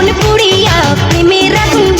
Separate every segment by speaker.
Speaker 1: মন পুড়িয়া প্রেমের আগুন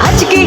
Speaker 1: হায়, রইব কি করিয়া আজকে